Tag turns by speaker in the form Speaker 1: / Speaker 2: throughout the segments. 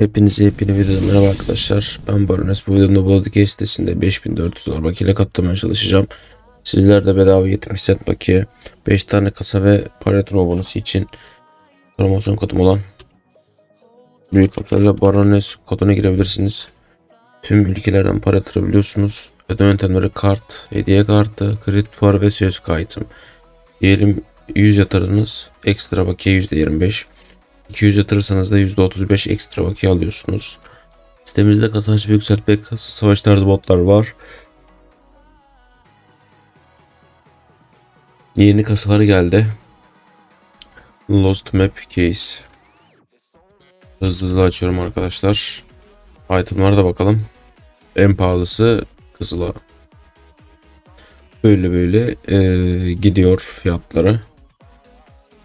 Speaker 1: Hepinize yepyeni videoda merhaba arkadaşlar. Ben Barones. Bu videomda Bloodcase sitesinde 5400 dolar bakiyle katlamaya çalışacağım. Sizler de bedava 70 cent bakiye 5 tane kasa ve Pareton bonusu için promosyon kodum olan büyük harflerle Barones koduna girebilirsiniz. Tüm ülkelerden para yatırabiliyorsunuz. Ödeme yöntemleri kart, hediye kartı, kredi puanı ve söz item. Diyelim 100 yatırdınız. Ekstra bakiye %25. 200 yatırırsanız da %35 ekstra bakiye alıyorsunuz. Sitemizde kazanç ve yükseltme kasa savaş tarzı botlar var. Yeni kasalar geldi. Lost Map Case. Hızlı hızlı açıyorum arkadaşlar. Itemlara da bakalım. En pahalısı Kızıl'a. Böyle böyle eee, gidiyor fiyatları.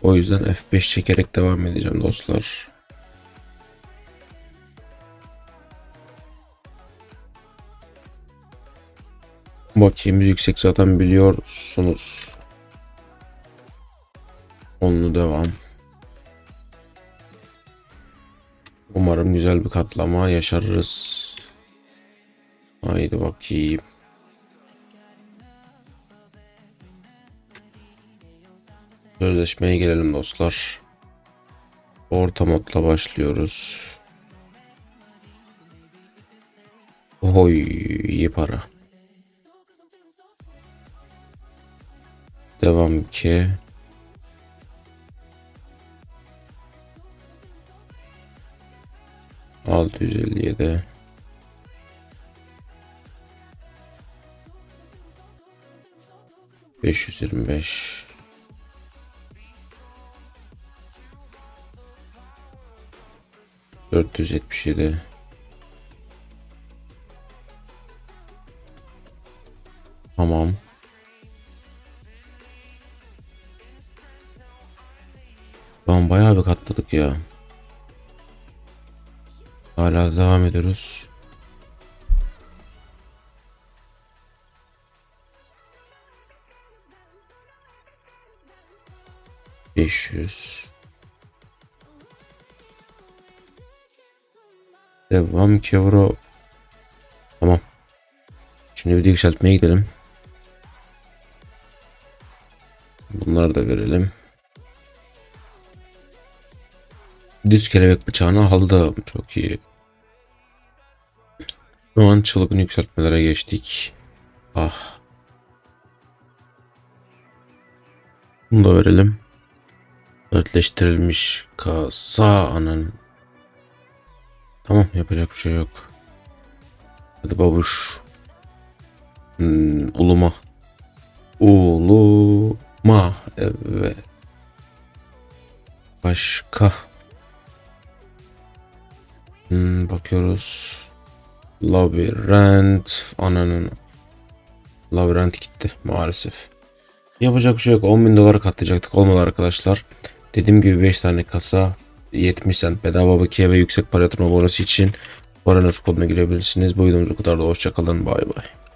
Speaker 1: O yüzden F5 çekerek devam edeceğim dostlar. Bakiyemiz yüksek zaten biliyorsunuz. Onlu devam. Umarım güzel bir katlama yaşarız. Haydi bakayım. Sözleşmeye gelelim dostlar. Orta modla başlıyoruz. Oy iyi para. Devam ki. Altı yüz elli yedi. Beş yüz yirmi beş. 477 Tamam. Tamam bayağı bir katladık ya. Hala devam ediyoruz. Beş yüz. Devam kevro. Tamam. Şimdi bir de yükseltmeye gidelim. Bunları da verelim. Düz kelebek bıçağını aldım. Çok iyi. Şu an çılgın yükseltmelere geçtik. Ah. Bunu da verelim. Dörtleştirilmiş kasa anın. Tamam yapacak bir şey yok. Hadi babuş. Hmm, uluma. Uluma. Evet. Başka. Hmm, bakıyoruz. Labirent. Ananın. Labirent gitti maalesef. Yapacak bir şey yok. 10.000 dolara katlayacaktık. Olmadı arkadaşlar. Dediğim gibi 5 tane kasa 70 cent bedava bakiye ve yüksek para yatırma bonusu için Paranos koduna girebilirsiniz. Bu videomuz bu kadar da hoşçakalın. Bay bay.